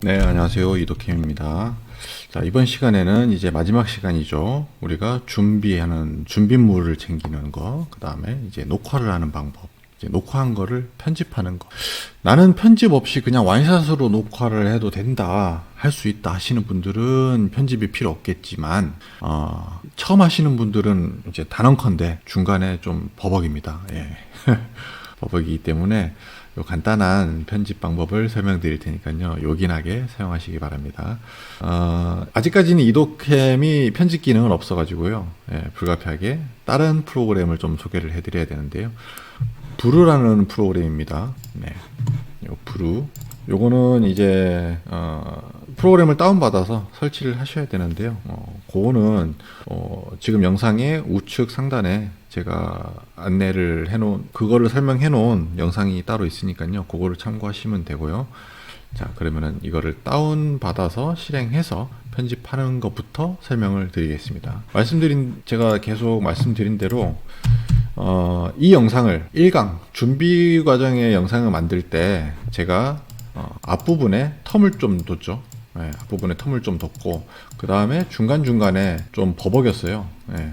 네, 안녕하세요. 이도킴입니다. 자, 이번 시간에는 이제 마지막 시간이죠. 우리가 준비하는, 준비물을 챙기는 거, 그 다음에 이제 녹화를 하는 방법, 이제 녹화한 거를 편집하는 거. 나는 편집 없이 그냥 완샷으로 녹화를 해도 된다, 할 수 있다 하시는 분들은 편집이 필요 없겠지만, 어, 처음 하시는 분들은 이제 단언컨대 중간에 좀 버벅입니다. 예. 버벅이기 때문에 요 간단한 편집 방법을 설명드릴 테니까요. 요긴하게 사용하시기 바랍니다. 어, 아직까지는 이도캠이 편집 기능은 없어가지고요. 예, 불가피하게 다른 프로그램을 좀 소개를 해드려야 되는데요. 부르라는 프로그램입니다. 네, 요 부루. 요거는 이제 어, 프로그램을 다운받아서 설치를 하셔야 되는데요. 어, 그거는 어, 지금 영상의 우측 상단에 제가 안내를 해놓은 그거를 설명해 놓은 영상이 따로 있으니까요. 그거를 참고하시면 되고요. 자 그러면은 이거를 다운 받아서 실행해서 편집하는 것부터 설명을 드리겠습니다. 말씀드린 제가 계속 말씀드린 대로 어, 이 영상을 1강 준비 과정의 영상을 만들 때 제가 어, 앞부분에 텀을 좀 뒀죠. 예, 앞부분에 텀을 좀 뒀고 그 다음에 중간 중간에 좀 버벅였어요. 예.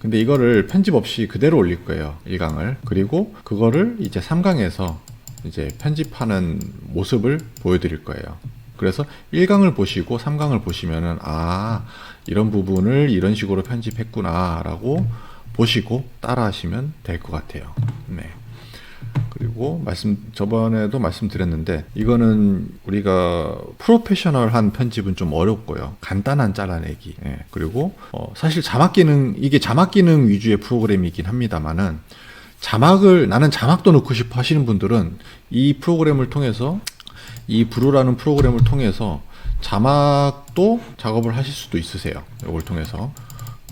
근데 이거를 편집 없이 그대로 올릴 거예요. 1강을. 그리고 그거를 이제 3강에서 이제 편집하는 모습을 보여드릴 거예요. 그래서 1강을 보시고 3강을 보시면은 아 이런 부분을 이런 식으로 편집했구나 라고 보시고 따라 하시면 될 것 같아요. 네. 그리고 말씀 저번에도 말씀드렸는데 이거는 우리가 프로페셔널한 편집은 좀 어렵고요. 간단한 잘라내기. 예, 그리고 어, 사실 자막 기능 이게 자막 기능 위주의 프로그램이긴 합니다만은 자막을 나는 자막도 넣고 싶어 하시는 분들은 이 프로그램을 통해서 이 브루라는 프로그램을 통해서 자막도 작업을 하실 수도 있으세요. 이걸 통해서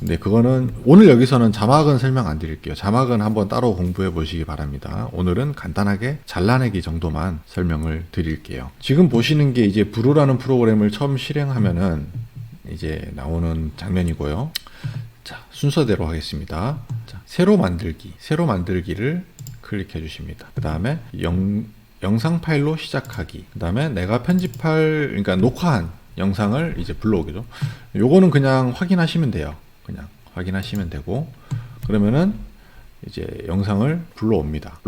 근데 그거는 오늘 여기서는 자막은 설명 안 드릴게요. 자막은 한번 따로 공부해 보시기 바랍니다. 오늘은 간단하게 잘라내기 정도만 설명을 드릴게요. 지금 보시는 게 이제 브루라는 프로그램을 처음 실행하면은 이제 나오는 장면이고요. 자, 순서대로 하겠습니다. 자, 새로 만들기, 새로 만들기를 클릭해 주십니다. 그 다음에 영, 영상 파일로 시작하기. 그 다음에 내가 편집할, 그러니까 녹화한 영상을 이제 불러오기죠. 요거는 그냥 확인하시면 돼요. 그냥 확인하시면 되고 그러면은 이제 영상을 불러옵니다.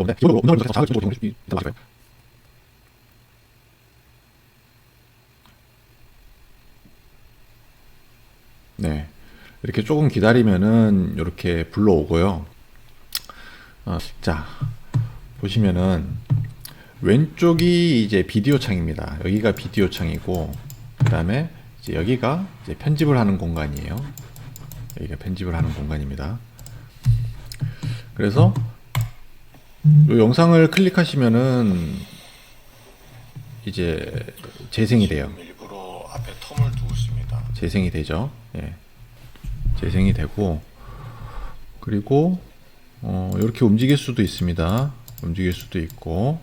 네. 이렇게 조금 기다리면은 이렇게 불러오고요. 어, 자, 보시면은 왼쪽이 이제 비디오 창입니다. 여기가 비디오 창이고, 그 다음에 여기가 이제 편집을 하는 공간이에요. 여기가 편집을 하는 공간입니다. 그래서 이 영상을 클릭하시면은 이제 재생이 돼요. 일부러 앞에 텀을 두고 있습니다. 재생이 되죠. 예. 재생이 되고 그리고 어, 이렇게 움직일 수도 있습니다. 움직일 수도 있고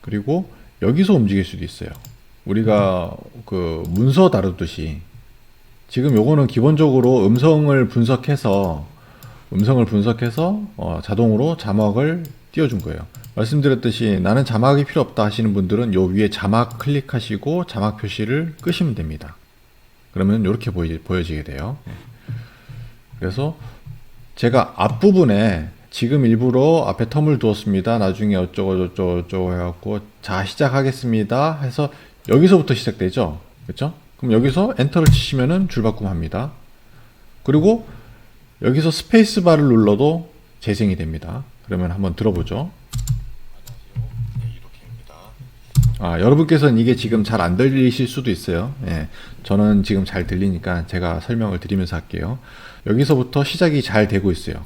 그리고 여기서 움직일 수도 있어요. 우리가 그 문서 다루듯이 지금 요거는 기본적으로 음성을 분석해서 음성을 분석해서 어, 자동으로 자막을 띄워준 거예요. 말씀드렸듯이 나는 자막이 필요 없다 하시는 분들은 요 위에 자막 클릭하시고 자막 표시를 끄시면 됩니다. 그러면 이렇게 보이, 보여지게 돼요. 네. 그래서 제가 앞부분에 지금 일부러 앞에 텀을 두었습니다. 나중에 어쩌고 저쩌고 해갖고 자 시작하겠습니다 해서 여기서부터 시작되죠. 그렇죠? 그럼 여기서 엔터를 치시면은 줄바꿈 합니다. 그리고 여기서 스페이스 바를 눌러도 재생이 됩니다. 그러면 한번 들어보죠. 아, 여러분께서는 이게 지금 잘 안 들리실 수도 있어요. 예, 저는 지금 잘 들리니까 제가 설명을 드리면서 할게요. 여기서부터 시작이 잘 되고 있어요.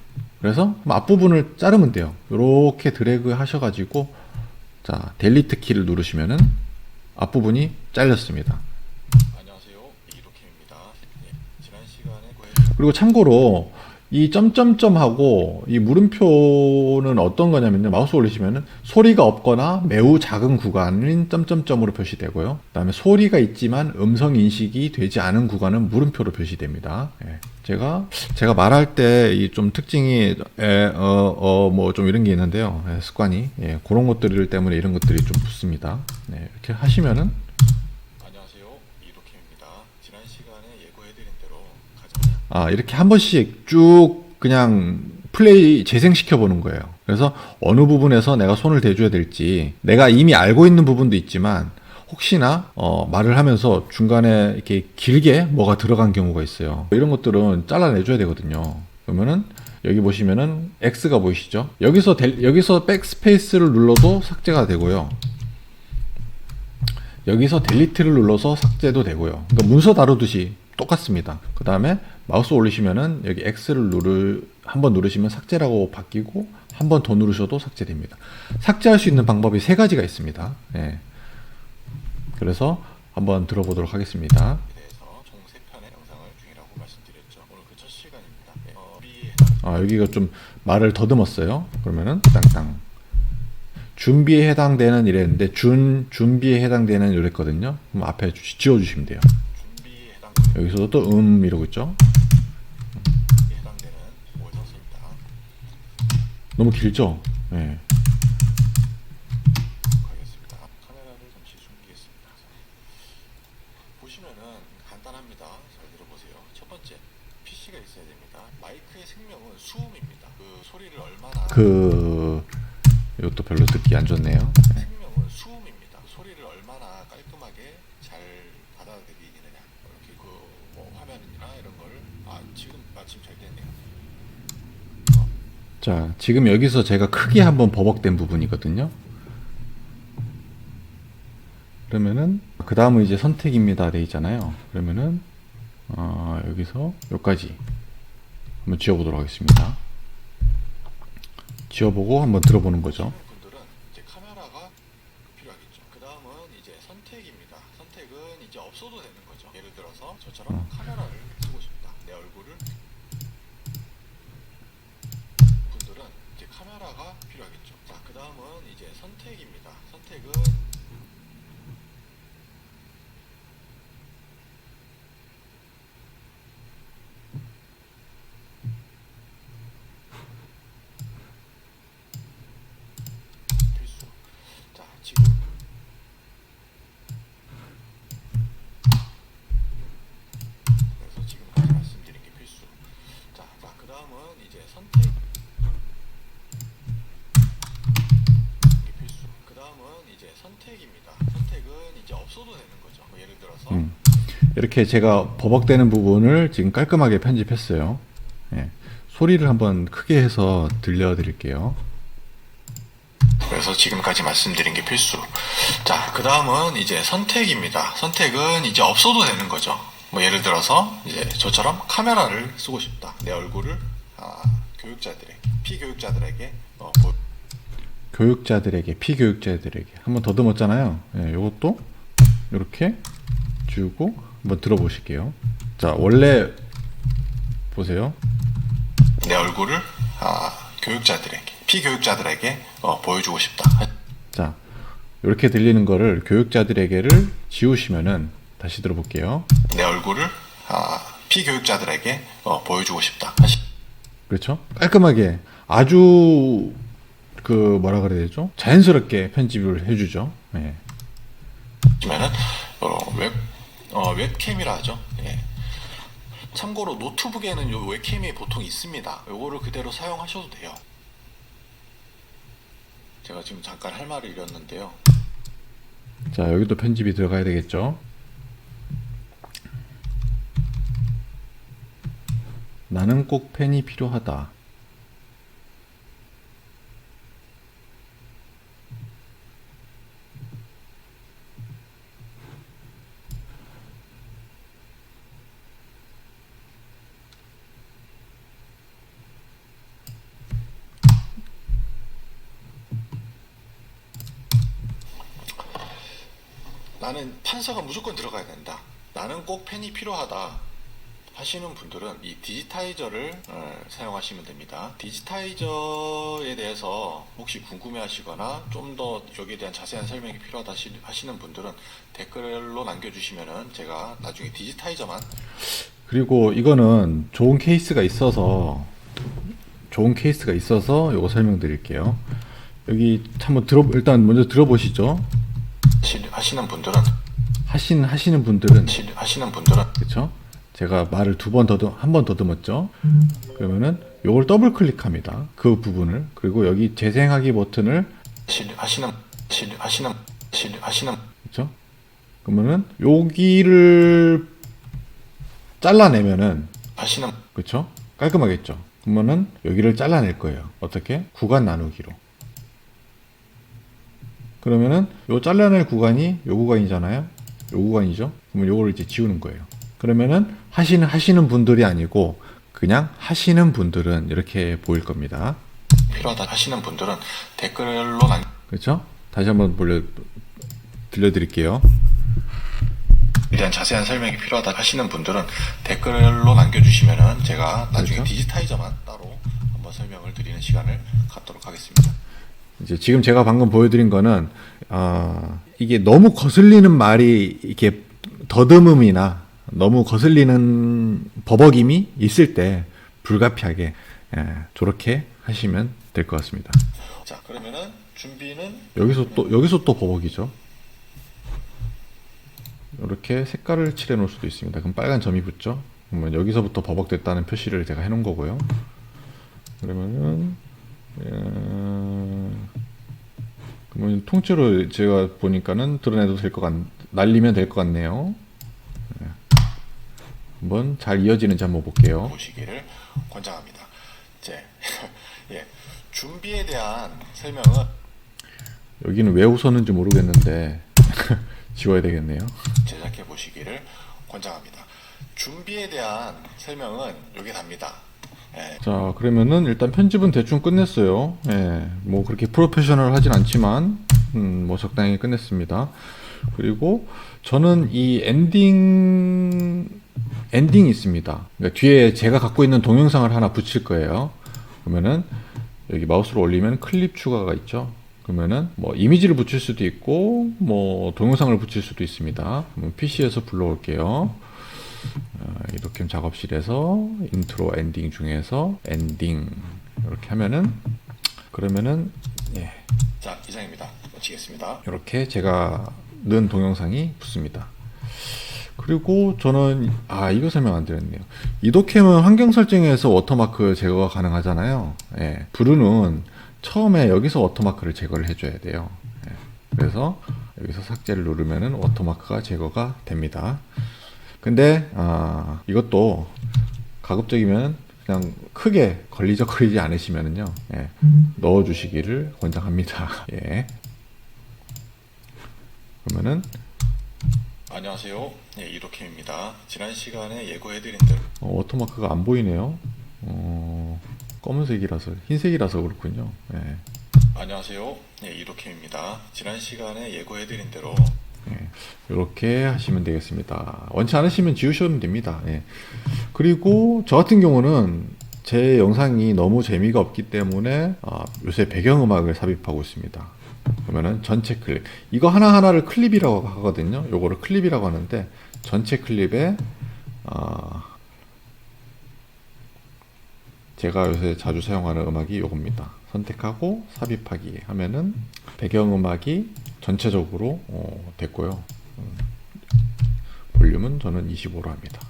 그래서 앞부분을 자르면 돼요. 이렇게 드래그 하셔가지고 자 델리트 키를 누르시면은 앞부분이 잘렸습니다. 그리고 참고로 이 점점점하고 이 물음표는 어떤 거냐면요. 마우스 올리시면은 소리가 없거나 매우 작은 구간은 점점점으로 표시되고요. 그다음에 소리가 있지만 음성 인식이 되지 않은 구간은 물음표로 표시됩니다. 예. 제가 제가 말할 때 이 좀 특징이 어어 뭐좀 이런 게 있는데요. 예, 습관이 예, 그런 것들 때문에 이런 것들이 좀 붙습니다. 네, 이렇게 하시면은 지난 시간에 예고해드린 대로 가장 아 이렇게 한 번씩 쭉 그냥 플레이 재생시켜 보는 거예요. 그래서 어느 부분에서 내가 손을 대줘야 될지 내가 이미 알고 있는 부분도 있지만 혹시나 어, 말을 하면서 중간에 이렇게 길게 뭐가 들어간 경우가 있어요. 이런 것들은 잘라내줘야 되거든요. 그러면은 여기 보시면은 X가 보이시죠? 여기서 델- 여기서 백스페이스를 눌러도 삭제가 되고요. 여기서 델리트를 눌러서 삭제도 되고요. 그러니까 문서 다루듯이 똑같습니다. 그 다음에 마우스 올리시면은 여기 X를 누르 한번 누르시면 삭제라고 바뀌고 한 번 더 누르셔도 삭제됩니다. 삭제할 수 있는 방법이 세 가지가 있습니다. 예. 그래서 한번 들어보도록 하겠습니다. 대해서 총 3편의 영상을 중이라고 말씀드렸죠. 오늘 그첫 시간입니다. 어, 아, 여기가 좀 말을 더듬었어요. 그러면은 땅땅. 준비에 해당되는 이랬는데 준 준비에 해당되는 이랬거든요. 그럼 앞에 주- 지워 주시면 돼요. 여기서도 또 음 이러고 있죠. 너무 길죠? 네. 가겠습니다. 카메라를 잠시 숨기겠습니다. 보시면은 간단합니다. 잘 들어보세요. 첫 번째 PC가 있어야 됩니다. 마이크의 생명은 수음입니다. 그 소리를 얼마나 그 이것도 별로 듣기 안 좋네요. 생명은 수음입니다. 소리를 얼마나 깔끔하게 잘 받아들이느냐 이렇게 그뭐 화면이나 이런 걸 아 지금 마침 잘 됐네요. 자, 지금 여기서 제가 크게 한번 버벅된 부분이거든요. 그러면은 그 다음은 이제 선택입니다 돼 있잖아요. 그러면은 어, 여기서 여기까지 한번 지워보도록 하겠습니다. 지워보고 한번 들어보는 거죠. 분들은 이제 카메라가 필요하겠죠. 그 다음은 이제 선택입니다. 선택은 이제 없어도 되는 거죠. 예를 들어서 저처럼 카메라를 쓰고 싶다. 내 얼굴을 분들은 이제 카메라가 필요하겠죠. 자, 그 다음은 이제 선택입니다. 선택은 필수. 자, 지금 그래서 지금까지 말씀드린 게 필수. 자, 자, 그 다음은 이제 선택. 이게 필수. 그 다음은 이제 선택입니다. 선택은 이제 없어도 되는 거죠. 뭐 예를 들어서 이렇게 제가 버벅대는 부분을 지금 깔끔하게 편집했어요. 예. 소리를 한번 크게 해서 들려드릴게요. 그래서 지금까지 말씀드린 게 필수. 자, 그 다음은 이제 선택입니다. 선택은 이제 없어도 되는 거죠. 뭐 예를 들어서 이제 저처럼 카메라를 쓰고 싶다. 내 얼굴을 아, 교육자들에게, 피교육자들에게 어, 보... 교육자들에게, 피교육자들에게 한번 더듬었잖아요. 예, 요것도 이렇게 주고 한번 들어보실게요. 자, 원래 보세요. 내 얼굴을 아, 교육자들에게, 피교육자들에게 어, 보여주고 싶다. 자, 이렇게 들리는 거를 교육자들에게를 지우시면은 다시 들어볼게요. 내 얼굴을 아, 피교육자들에게 어, 보여주고 싶다. 그렇죠? 깔끔하게 아주 그 뭐라 그래야 되죠? 자연스럽게 편집을 해주죠. 예. 면은 어, 웹 어, 웹캠이라 하죠. 예. 참고로 노트북에는 요 웹캠이 보통 있습니다. 요거를 그대로 사용하셔도 돼요. 제가 지금 잠깐 할 말을 잃었는데요. 자, 여기도 편집이 들어가야 되겠죠. 나는 꼭 펜이 필요하다. 나는 판서가 무조건 들어가야 된다. 나는 꼭 펜이 필요하다. 하시는 분들은 이 디지타이저를 어, 사용하시면 됩니다. 디지타이저에 대해서 혹시 궁금해 하시거나 좀 더 여기에 대한 자세한 설명이 필요하다 하시- 하시는 분들은 댓글로 남겨주시면 제가 나중에 디지타이저만 그리고 이거는 좋은 케이스가 있어서 좋은 케이스가 있어서 요거 설명드릴게요. 여기 한번 들어 일단 먼저 들어보시죠. 하시는 분들은 하신 하시는 분들은 시- 하시는 분들은 그렇죠? 제가 말을 두 번 더듬 한번 더듬었죠. 그러면은 요걸 더블 클릭합니다. 그 부분을 그리고 여기 재생하기 버튼을 시- 하시는 시- 하시는 시- 하시는 그렇죠? 그러면은 여기를 잘라내면은 하시는 그렇죠? 깔끔하겠죠. 그러면은 여기를 잘라낼 거예요. 어떻게? 구간 나누기로. 그러면은 요 잘라낼 구간이 요 구간이잖아요. 요 구간이죠. 그러면 요거를 이제 지우는 거예요. 그러면은 하시는 하시는 분들이 아니고 그냥 하시는 분들은 이렇게 보일 겁니다. 필요하다 하시는 분들은 댓글로 남 그렇죠? 다시 한번 불려 들려드릴게요. 에 대한 자세한 설명이 필요하다 하시는 분들은 댓글로 남겨주시면은 제가 나중에 그렇죠. 디지타이저만 따로 한번 설명을 드리는 시간을 갖도록 하겠습니다. 이제 지금 제가 방금 보여드린 거는 아 이게 너무 거슬리는 말이 이렇게 더듬음이나 너무 거슬리는 버벅임이 있을 때 불가피하게 예, 저렇게 하시면 될 것 같습니다. 자 그러면은 준비는 여기서 또 여기서 또 버벅이죠. 이렇게 색깔을 칠해 놓을 수도 있습니다. 그럼 빨간 점이 붙죠. 그러면 여기서부터 버벅됐다는 표시를 제가 해 놓은 거고요. 그러면은 어, 그러면 통째로 제가 보니까는 드러내도 될 것 같, 날리면 될 것 같네요. 네. 한번 잘 이어지는지 한번 볼게요. 보시기를 권장합니다. 이제 예 준비에 대한 설명은 여기는 왜 웃었는지 모르겠는데 지워야 되겠네요. 제작해 보시기를 권장합니다. 준비에 대한 설명은 여기 답니다. 예, 자, 그러면은 일단 편집은 대충 끝냈어요. 예, 뭐 그렇게 프로페셔널 하진 않지만, 음, 뭐 적당히 끝냈습니다. 그리고 저는 이 엔딩, 엔딩이 있습니다. 그러니까 뒤에 제가 갖고 있는 동영상을 하나 붙일 거예요. 그러면은 여기 마우스로 올리면 클립 추가가 있죠. 그러면은 뭐 이미지를 붙일 수도 있고, 뭐 동영상을 붙일 수도 있습니다. PC에서 불러올게요. 어, 이렇게 작업실에서 인트로 엔딩 중에서 엔딩 이렇게 하면은 그러면은 예, 자 이상입니다. 마치겠습니다. 이렇게 제가 넣은 동영상이 붙습니다. 그리고 저는 아 이거 설명 안 드렸네요. 이도캠은 환경 설정에서 워터마크 제거가 가능하잖아요. 예, 브루는 처음에 여기서 워터마크를 제거를 해줘야 돼요. 예, 그래서 여기서 삭제를 누르면은 워터마크가 제거가 됩니다. 근데 아 이것도 가급적이면 그냥 크게 걸리적거리지 않으시면은요 예, 넣어주시기를 권장합니다. 예. 그러면은 안녕하세요. 예, 이도캠입니다. 지난 시간에 예고해드린 대로 어, 워터마크가 안 보이네요. 어, 검은색이라서 흰색이라서 그렇군요. 예. 안녕하세요. 예, 이도캠입니다. 지난 시간에 예고해드린 대로 이렇게 하시면 되겠습니다. 원치 않으시면 지우셔도 됩니다. 예. 그리고 저 같은 경우는 제 영상이 너무 재미가 없기 때문에 아, 요새 배경음악을 삽입하고 있습니다. 그러면은 전체 클립 이거 하나 하나를 클립이라고 하거든요. 요거를 클립이라고 하는데 전체 클립에 아, 제가 요새 자주 사용하는 음악이 요겁니다. 선택하고 삽입하기 하면은 배경음악이 전체적으로 어, 됐고요. 음, 볼륨은 저는 25로 합니다.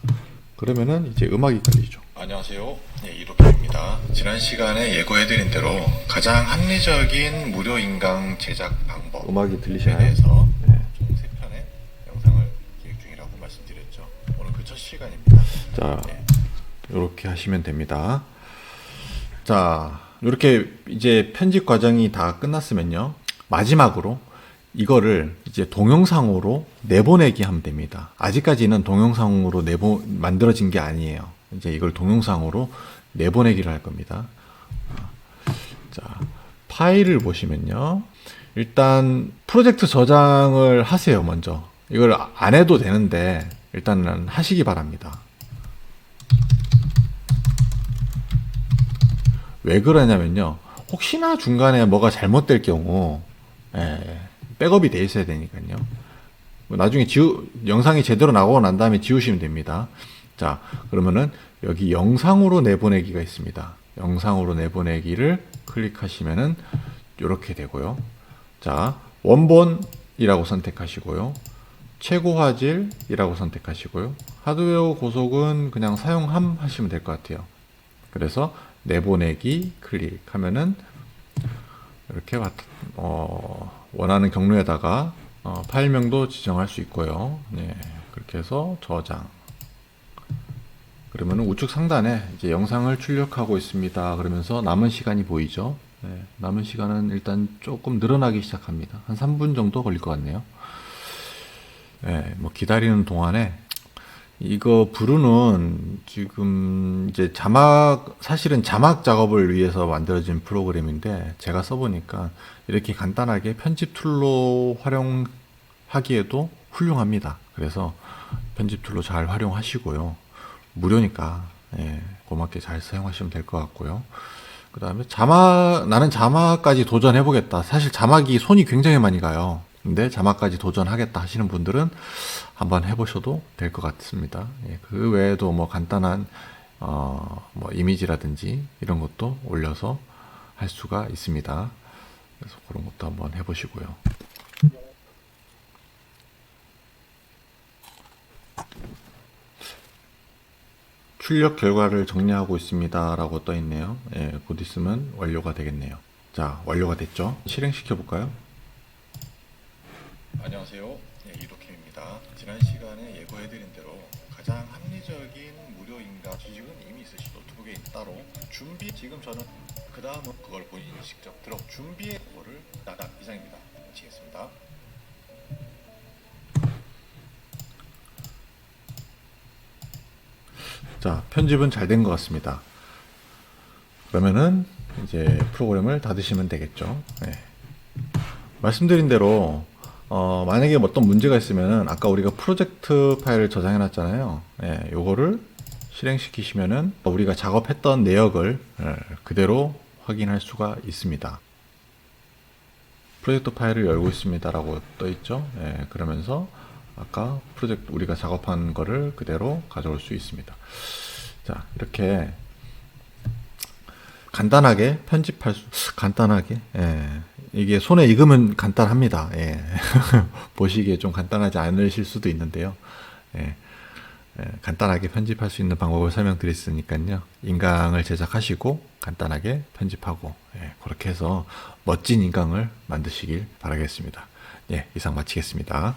그러면은 이제 음악이 깔리죠. 안녕하세요. 예, 이도캠입니다. 지난 시간에 예고해드린 대로 가장 합리적인 무료 인강 제작 방법 음악이 에 들리시나요? 대해서 네. 총 3편의 영상을 기획 중이라고 말씀드렸죠. 오늘 그 첫 시간입니다. 자, 네. 이렇게 하시면 됩니다. 자, 이렇게 이제 편집 과정이 다 끝났으면요. 마지막으로 이거를 이제 동영상으로 내보내기 하면 됩니다. 아직까지는 동영상으로 내보, 만들어진 게 아니에요. 이제 이걸 동영상으로 내보내기를 할 겁니다. 자, 파일을 보시면요. 일단 프로젝트 저장을 하세요, 먼저. 이걸 안 해도 되는데 일단은 하시기 바랍니다. 왜 그러냐면요. 혹시나 중간에 뭐가 잘못될 경우 예, 백업이 돼 있어야 되니까요. 뭐 나중에 지우 영상이 제대로 나오고 난 다음에 지우시면 됩니다. 자, 그러면은 여기 영상으로 내보내기가 있습니다. 영상으로 내보내기를 클릭하시면은 이렇게 되고요. 자, 원본이라고 선택하시고요. 최고 화질이라고 선택하시고요. 하드웨어 고속은 그냥 사용함 하시면 될 것 같아요. 그래서 내보내기 클릭하면은 이렇게 왔- 어, 원하는 경로에다가 어, 파일명도 지정할 수 있고요. 네, 그렇게 해서 저장. 그러면 우측 상단에 이제 영상을 출력하고 있습니다. 그러면서 남은 시간이 보이죠. 네, 남은 시간은 일단 조금 늘어나기 시작합니다. 한 3분 정도 걸릴 것 같네요. 네, 뭐 기다리는 동안에 이거 브루는 지금 이제 자막 사실은 자막 작업을 위해서 만들어진 프로그램인데 제가 써보니까 이렇게 간단하게 편집 툴로 활용하기에도 훌륭합니다. 그래서 편집 툴로 잘 활용하시고요. 무료니까 예, 고맙게 잘 사용하시면 될 것 같고요. 그 다음에 자막 나는 자막까지 도전해 보겠다. 사실 자막이 손이 굉장히 많이 가요. 근데 자막까지 도전하겠다 하시는 분들은 한번 해보셔도 될 것 같습니다. 예, 그 외에도 뭐 간단한 어, 뭐 이미지라든지 이런 것도 올려서 할 수가 있습니다. 그래서 그런 것도 한번 해보시고요. 출력 결과를 정리하고 있습니다 라고 떠 있네요. 예, 곧 있으면 완료가 되겠네요. 자, 완료가 됐죠? 실행시켜 볼까요? 안녕하세요. 네, 이도킴입니다. 지난 시간에 예고해드린 대로 가장 합리적인 무료 인강 지식은 이미 있으신 노트북에 따로 준비 지금 저는 그 다음은 그걸 본인이 직접 들어 준비해 거를 나다 이상입니다. 마치겠습니다. 자, 편집은 잘 된 것 같습니다. 그러면은 이제 프로그램을 닫으시면 되겠죠. 네. 말씀드린 대로 어, 만약에 어떤 문제가 있으면은 아까 우리가 프로젝트 파일을 저장해 놨잖아요. 예, 요거를 실행시키시면은 우리가 작업했던 내역을 예, 그대로 확인할 수가 있습니다. 프로젝트 파일을 열고 있습니다라고 떠 있죠. 예, 그러면서 아까 프로젝트 우리가 작업한 거를 그대로 가져올 수 있습니다. 자, 이렇게 간단하게 편집할 수 간단하게 예. 이게 손에 익으면 간단합니다. 예. 보시기에 좀 간단하지 않으실 수도 있는데요. 예. 예, 간단하게 편집할 수 있는 방법을 설명드렸으니까요. 인강을 제작하시고 간단하게 편집하고 예, 그렇게 해서 멋진 인강을 만드시길 바라겠습니다. 예, 이상 마치겠습니다.